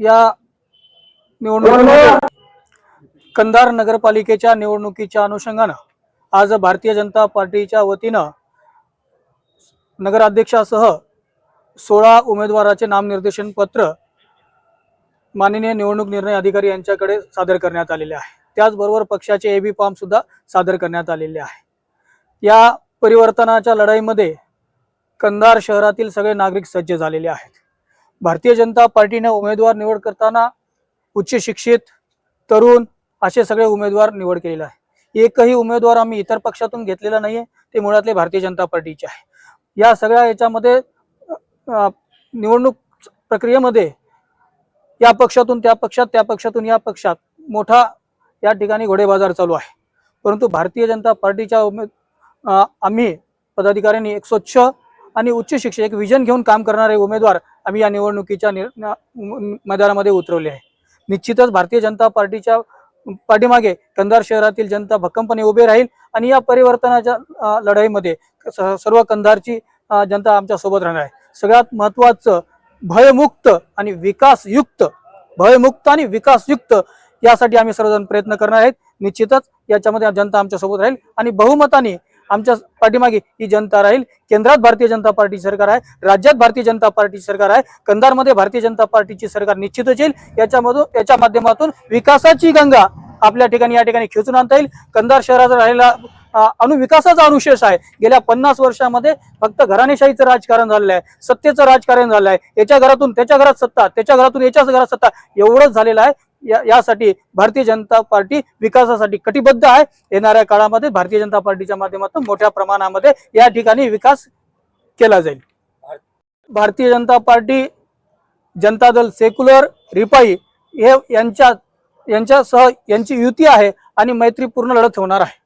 या निवडणुकीमध्ये कंधार नगरपालिकेच्या निवडणुकीच्या अनुषंगानं आज भारतीय जनता पार्टीच्या वतीनं नगराध्यक्षासह सोळा उमेदवाराचे नामनिर्देशन पत्र माननीय निवडणूक निर्णय अधिकारी यांच्याकडे सादर करण्यात आलेले आहे. त्याचबरोबर पक्षाचे एबी फॉर्म सुद्धा सादर करण्यात आलेले आहे. या परिवर्तनाच्या लढाईमध्ये कंधार शहरातील सगळे नागरिक सज्ज झालेले आहेत. भारतीय जनता पार्टीने उमेदवार निवड करताना उच्च शिक्षित तरुण असे सगळे उमेदवार निवड केलेला आहे. एकही उमेदवार आम्ही इतर पक्षातून घेतलेला नाहीये ते मुळातले भारतीय जनता पार्टीचे आहे. या सगळ्या याच्यामध्ये निवडणूक प्रक्रियेमध्ये या पक्षातून त्या पक्षात त्या पक्षातून या पक्षात मोठा या ठिकाणी घोडेबाजार चालू आहे. परंतु भारतीय जनता पार्टीच्या उमेद आम्ही पदाधिकाऱ्यांनी एक स्वच्छ आणि उच्च शिक्षण एक विजन घेऊन काम करणारे उमेदवार आम्ही या निवडणुकीच्या नि मैदानामध्ये उतरवले आहे. निश्चितच भारतीय जनता पार्टीच्या पाठीमागे कंधार शहरातील जनता भक्कमपणे उभे राहील आणि या परिवर्तनाच्या लढाईमध्ये स- सर्व कंधारची जनता आमच्यासोबत राहणार आहे. सगळ्यात महत्वाचं भयमुक्त आणि विकासयुक्त भयमुक्त आणि विकासयुक्त यासाठी आम्ही सर्वजण प्रयत्न करणार आहेत. निश्चितच याच्यामध्ये जनता आमच्यासोबत राहील आणि बहुमताने आमच्या पाठीमागे ही जनता राहील. केंद्रात भारतीय जनता पार्टी सरकार आहे. राज्यात भारतीय जनता पार्टी सरकार आहे. कंधारमध्ये भारतीय जनता पार्टीची सरकार निश्चितच येईल. याच्यामधून याच्या माध्यमातून विकासाची गंगा आपल्या ठिकाणी या ठिकाणी खेचून आणता येईल. कंधार शहराचा राहिलेला अ, अनुविकासाचा अनुशेष आहे. गेल्या पन्नास वर्षामध्ये फक्त घराणेशाहीचं राजकारण झालेलं आहे. सत्तेचं राजकारण झालं आहे. याच्या घरातून त्याच्या घरात सत्ता त्याच्या घरातून याच्याच घरात सत्ता. एवढंच झालेलं आहे. या- यासाठी भारतीय जनता पार्टी विकासासाठी कटिबद्ध आहे. येणाऱ्या काळामध्ये भारतीय जनता पार्टीच्या माध्यमातून मोठ्या प्रमाणामध्ये या ठिकाणी विकास केला जाईल. भारतीय जनता पार्टी जनता दल सेक्युलर रिपाई हे यांच्या यांच्यासह यांची युती आहे आणि मैत्रीपूर्ण लढत होणार आहे.